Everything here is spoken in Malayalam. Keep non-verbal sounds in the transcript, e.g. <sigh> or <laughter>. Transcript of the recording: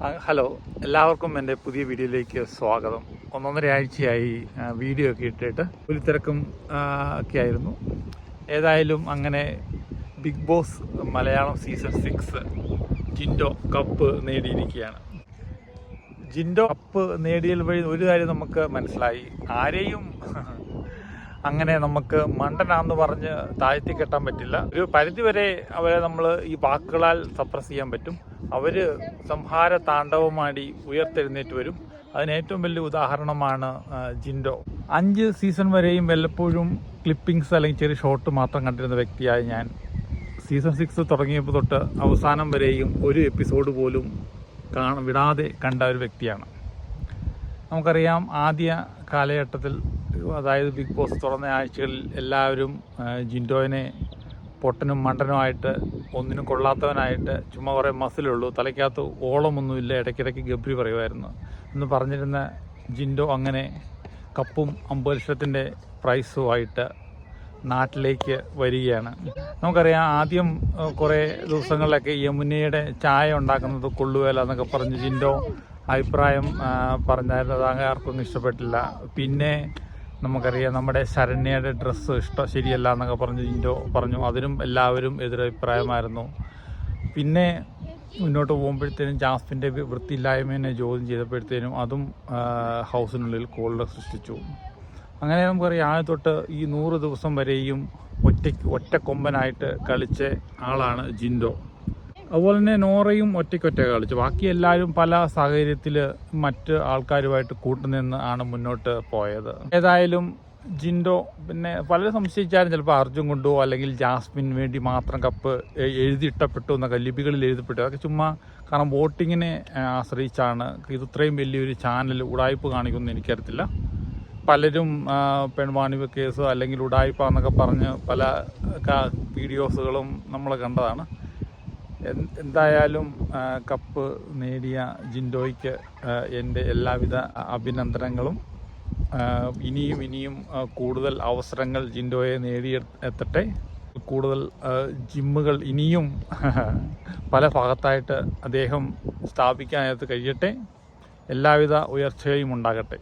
ഹലോ എല്ലാവർക്കും എന്റെ പുതിയ വീഡിയോയിലേക്ക് സ്വാഗതം. ഒന്നൊന്നര ആഴ്ചയായി വീഡിയോ ഒക്കെ ഇട്ടിട്ട് ഒരു തിരക്കും ഒക്കെ ആയിരുന്നു. ഏതായാലും അങ്ങനെ Big Boss Malayalam season six Jinto cup നേടിയിരിക്കുകയാണ്. Jinto cup നേടിയൽ വഴി ഒരു കാര്യം നമുക്ക് മനസ്സിലായി. ആരെയും അങ്ങനെ നമുക്ക് മണ്ടനാന്ന് പറഞ്ഞ് താഴ്ത്തി കെട്ടാൻ പറ്റില്ല. ഒരു പരിധിവരെ അവരെ നമ്മൾ ഈ വാക്കുകളാൽ സപ്രസ് ചെയ്യാൻ പറ്റും. അവർ സംഹാര താണ്ഡവമാടി ഉയർത്തെഴുന്നേറ്റ് വരും. അതിന് ഏറ്റവും വലിയ ഉദാഹരണമാണ് ജിൻഡോ. അഞ്ച് സീസൺ വരെയും വല്ലപ്പോഴും ക്ലിപ്പിങ്സ് അല്ലെങ്കിൽ ചെറിയ ഷോട്ട് മാത്രം കണ്ടിരുന്ന വ്യക്തിയായ ഞാൻ. സീസൺ സിക്സ് തുടങ്ങിയപ്പോൾ തൊട്ട് അവസാനം വരെയും ഒരു എപ്പിസോഡ് പോലും കാണ വിടാതെ കണ്ട ഒരു വ്യക്തിയാണ്. നമുക്കറിയാം ആദ്യ കാലഘട്ടത്തിൽ അതായത് ബിഗ് ബോസ് തുറന്ന ആഴ്ചകളിൽ എല്ലാവരും ആ, ജിൻഡോയിനെ പൊട്ടനും മണ്ടനുമായിട്ട് ഒന്നിനും കൊള്ളാത്തവനായിട്ട് ചുമ്മാ കുറേ മസിലുള്ളൂ തലയ്ക്കകത്ത് ഓളമൊന്നുമില്ല. ഇടയ്ക്കിടയ്ക്ക് ഗബ്രി പറയുമായിരുന്നു. എന്ന് പറഞ്ഞിരുന്ന ജിൻഡോ അങ്ങനെ കപ്പും അമ്പത് ലക്ഷത്തിന്റെ പ്രൈസുമായിട്ട് നാട്ടിലേക്ക് വരികയാണ്. നമുക്കറിയാം ആദ്യം കുറേ ദിവസങ്ങളിലൊക്കെ യമുനയുടെ ചായ ഉണ്ടാക്കുന്നത് കൊള്ളുവേല എന്നൊക്കെ പറഞ്ഞ് ജിൻഡോ അഭിപ്രായം പറഞ്ഞായിരുന്നു. അത് ആർക്കൊന്നും ഇഷ്ടപ്പെട്ടില്ല. പിന്നെ നമുക്കറിയാം നമ്മുടെ ശരണ്യയുടെ ഡ്രസ്സ് ഇഷ്ടം ശരിയല്ല എന്നൊക്കെ പറഞ്ഞ് ഇൻഡോ പറഞ്ഞു. അതിനും എല്ലാവരും എതിരഭിപ്രായമായിരുന്നു. പിന്നെ മുന്നോട്ട് പോകുമ്പോഴത്തേനും ജാസ്മിന്റെ വൃത്തിയില്ലായ്മേനെ ചോദ്യം ചെയ്തപ്പോഴത്തേനും അതും ഹൗസിനുള്ളിൽ കോളിൽ സൃഷ്ടിച്ചു. അങ്ങനെ നമുക്കറിയാം ആദ്യം തൊട്ട് ഈ നൂറ് ദിവസം വരെയും ഒറ്റ കൊമ്പനായിട്ട് കളിച്ച ആളാണ് ജിൻഡോ. അതുപോലെ തന്നെ നോറയും ഒറ്റയ്ക്കൊറ്റ കളിച്ചു. ബാക്കി എല്ലാവരും പല സാഹചര്യത്തിൽ മറ്റ് ആൾക്കാരുമായിട്ട് കൂട്ടുനിന്ന് ആണ് മുന്നോട്ട് പോയത്. ഏതായാലും ജിൻഡോ പിന്നെ പലരും സംശയിച്ചാലും ചിലപ്പോൾ അർജുൻ കൊണ്ടോ അല്ലെങ്കിൽ ജാസ്മിൻ വേണ്ടി മാത്രം കപ്പ് എഴുതിയിട്ടപ്പെട്ടു എന്നൊക്കെ ലിപികളിൽ എഴുതപ്പെട്ടു അതൊക്കെ ചുമ്മാ കാരണം വോട്ടിങ്ങിനെ ആശ്രയിച്ചാണ്. ഇത് ഇത്രയും വലിയൊരു ചാനൽ ഉടായ്പ് കാണിക്കുമെന്ന് എനിക്കറിയത്തില്ല. പലരും ആ, പെൺവാണിഭ കേസ് അല്ലെങ്കിൽ ഉടായ്പ എന്നൊക്കെ പറഞ്ഞ് പല വീഡിയോസുകളും നമ്മൾ കണ്ടതാണ്. എന്തായാലും കപ്പ് നേടിയ ജിൻഡോയ്ക്ക് എന്റെ എല്ലാവിധ അഭിനന്ദനങ്ങളും. ഇനിയും ഇനിയും കൂടുതൽ അവസരങ്ങൾ ജിൻഡോയെ നേടിയെത്തട്ടെ. കൂടുതൽ ജിമ്മുകൾ ഇനിയും <laughs> പല ഭാഗത്തായിട്ട് അദ്ദേഹം സ്ഥാപിക്കാനായിട്ട് കഴിയട്ടെ. എല്ലാവിധ ഉയർച്ചയും ഉണ്ടാകട്ടെ.